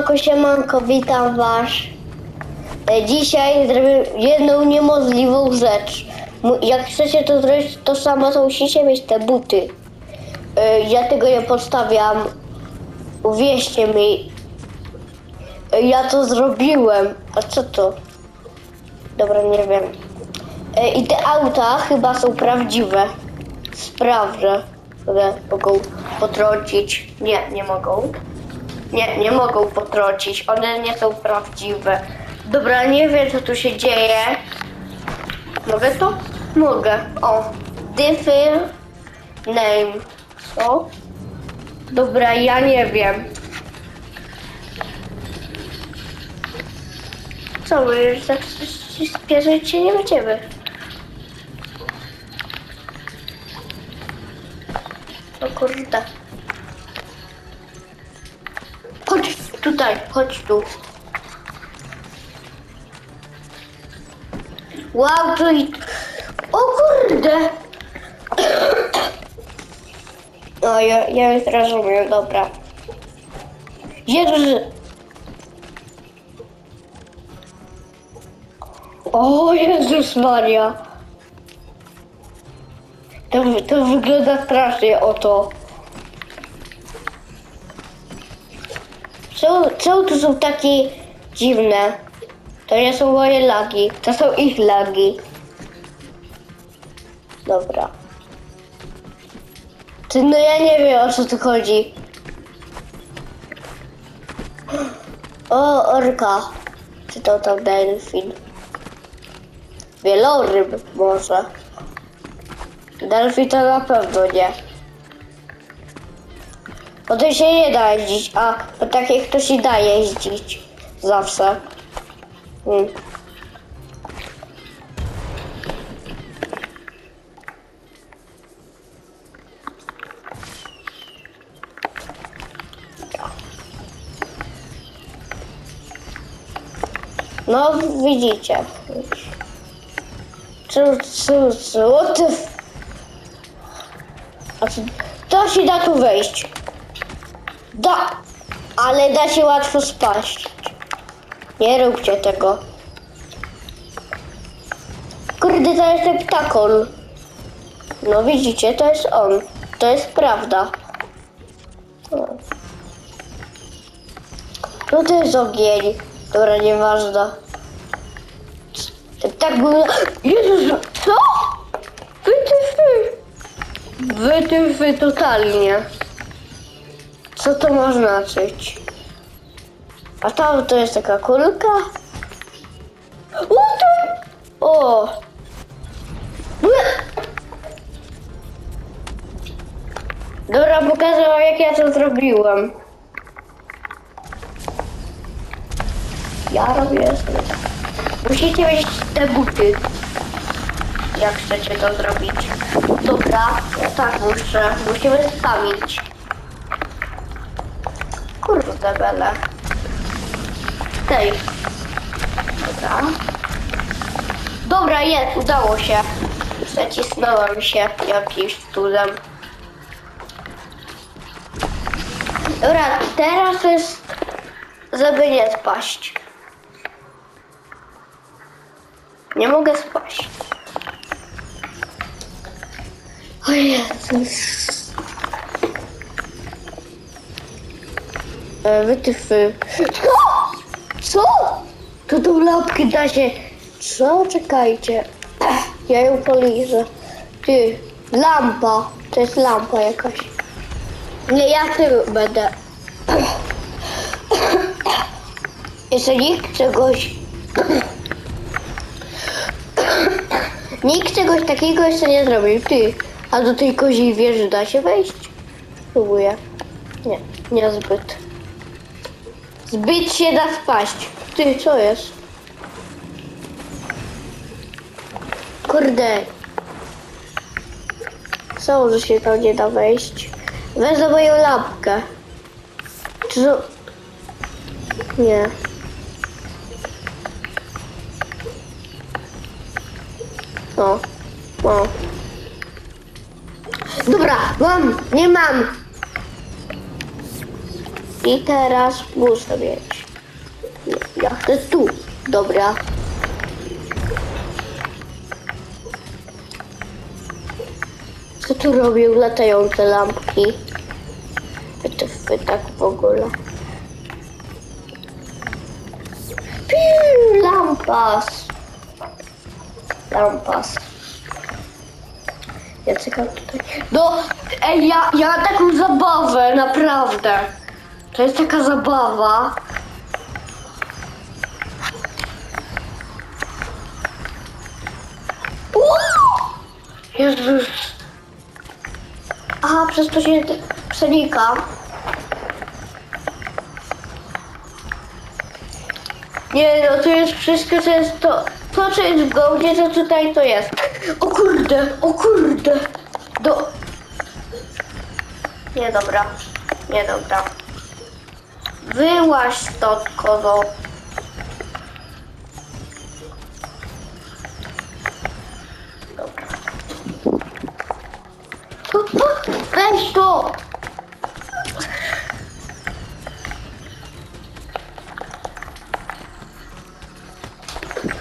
Siemanko, siemanko, witam was. E, Dzisiaj zrobię jedną niemożliwą rzecz. Jak chcecie to zrobić, to samo to musicie mieć te buty. E, Ja tego nie podstawiam. Uwierzcie mi. E, Ja to zrobiłem. A co to? Dobra, nie wiem. I te auta chyba są prawdziwe. Sprawdzę. One mogą potrącić. Nie, nie mogą. Nie, nie mogą potrącić. One nie są prawdziwe. Dobra, nie wiem co tu się dzieje. Mogę to? Mogę. O. Differ name. Co? Dobra, ja nie wiem. Co, my już tak spieszyć się nie będziemy. O kurde. Chodź tutaj, chodź tu. Wow, to i... O kurde! O, ja, ja już rozumiem, dobra. Jezus! O Jezus Maria! To, to wygląda strasznie, oto. Co, co tu są takie dziwne? To nie są moje lagi, to są ich lagi. Dobra. Ty, no ja nie wiem o co tu chodzi. O, orka. Czy to tam delfin? Wieloryb może. Delfin to na pewno nie. Bo to się nie da jeździć, a po takich to się da jeździć. Zawsze. Hmm. No, widzicie. What the f... A co, to się da tu wejść. Da, ale da się łatwo spaść. Nie róbcie tego. Kurde, to jest ten ptakol. No widzicie, to jest on. To jest prawda. No to jest ogień. Dobra, nieważne. Tak było... Jezus, co? Wytyfy. Wytyfy totalnie. Co to ma znaczyć? A tam to jest taka kulka? O, to... O! Dobra, pokażę wam jak ja to zrobiłem. Ja robię sobie tak. Musicie mieć te buty. Jak chcecie to zrobić. Dobra, tak muszę. Musimy spamić. Kurde bele. Tej. Dobra. Dobra, jest, udało się. Zacisnąłem się jakimś cudem. Dobra, teraz jest, żeby nie spaść. Nie mogę spaść. O Jezus. E. Co? Co? To tą lampkę da się... Co? Czekajcie. Ja ją poliżę. Ty, lampa. To jest lampa jakaś. Nie, ja tym będę. Jeszcze nikt czegoś... Nikt czegoś takiego jeszcze nie zrobił. Ty, a do tej koziej wieży da się wejść? Próbuję. Nie, nie Zbyt się da spaść. Ty, co jest? Kurde. Co, że się tam nie da wejść? Wezmę moją lampkę. Co? Nie. O. O. Dobra, mam, nie mam. I teraz muszę mieć. Ja chcę tu. Dobra. Co tu robią latające lampki? Wytyfy tak w ogóle. Piu, lampas. Lampas. Ja czekam tutaj. No, ej, ja, ja taką zabawę, naprawdę. To jest taka zabawa. Jezus. Aha, przez to się przenika. Nie no, to jest wszystko, co jest to, to co jest w gołdzie, to tutaj to jest. O kurde, o kurde. Do... Nie dobra, nie dobra. Wyłaź stąd, kozo. Dobra. Weź to!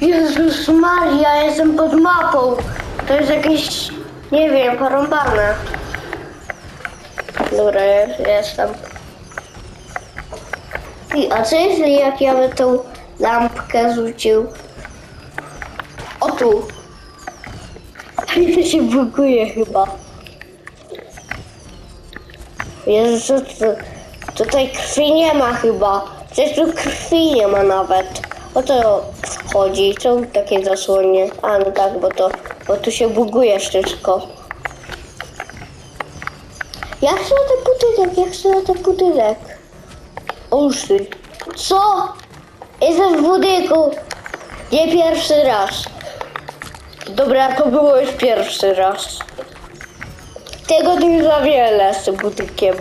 Jezus Maria, jestem pod mapą. To jest jakieś, nie wiem, porąbane. Dobra, jestem. I, a co jeśli jak ja bym tą lampkę rzucił? O tu. To się buguje chyba. Jezu, co tu? Tutaj krwi nie ma chyba. Przecież tu krwi nie ma nawet. O to chodzi. Są takie zasłonie. A no tak, bo to, bo tu się buguje wszystko. Ja chcę na ten budynek, ja chcę na ten budynek. Uszy. Co? Jestem w budynku. Nie pierwszy raz. Dobra, to było już pierwszy raz. Tego nie za wiele z tym budynkiem.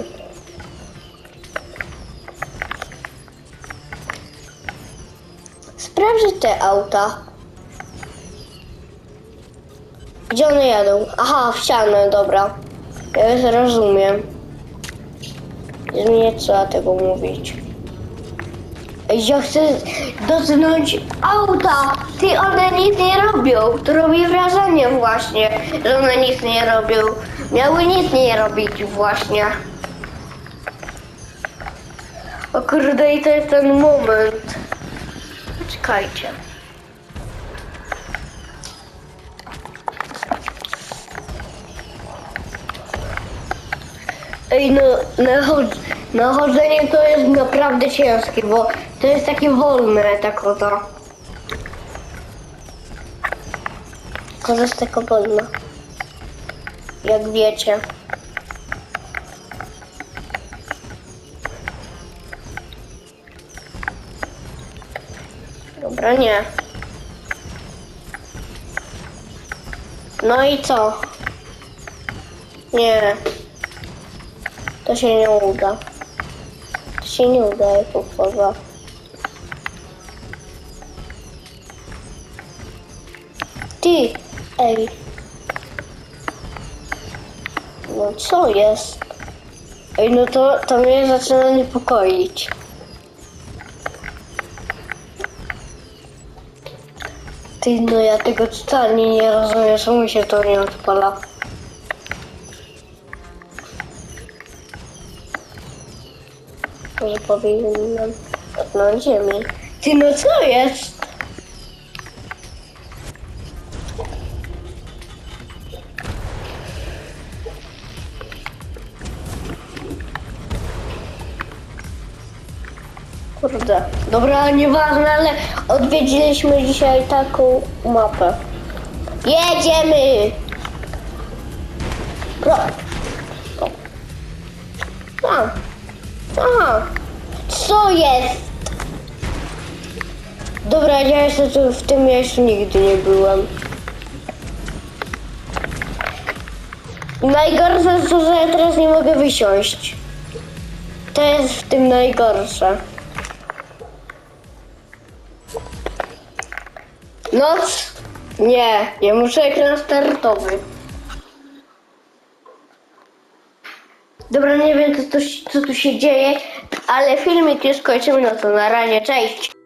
Sprawdzę te auta. Gdzie one jadą? Aha, w ścianę, dobra. Ja już rozumiem. Nie trzeba tego mówić. Ja chcę dotknąć auta. Ty, one nic nie robią. To robi wrażenie właśnie, że one nic nie robią. Miały nic nie robić właśnie. O kurde, i to jest ten moment. Czekajcie. Ej, no, nachod- nachodzenie to jest naprawdę ciężkie, bo to jest takie wolne, ta koza. Koza jest taka wolna. Jak wiecie. Dobra, nie. No i co? Nie. To się nie uda. To się nie uda, jak uchwała. Ty, ej. No co jest? Ej, no to, to mnie zaczyna niepokoić. Ty, no ja tego totalnie nie rozumiem, czemu się to nie odpala. Może powinienem dotknąć ziemi. Ty, no co jest? Kurde. Dobra, nieważne, ale odwiedziliśmy dzisiaj taką mapę. Jedziemy! Pro. O. A. Aha. Co jest? Dobra, ja jeszcze tu w tym miejscu nigdy nie byłem. Najgorsze to, że ja teraz nie mogę wysiąść. To jest w tym najgorsze. Noc? Nie, ja muszę ekran startowy. Dobra, nie wiem co, co tu się dzieje, ale filmik już kończymy, no to na razie, cześć!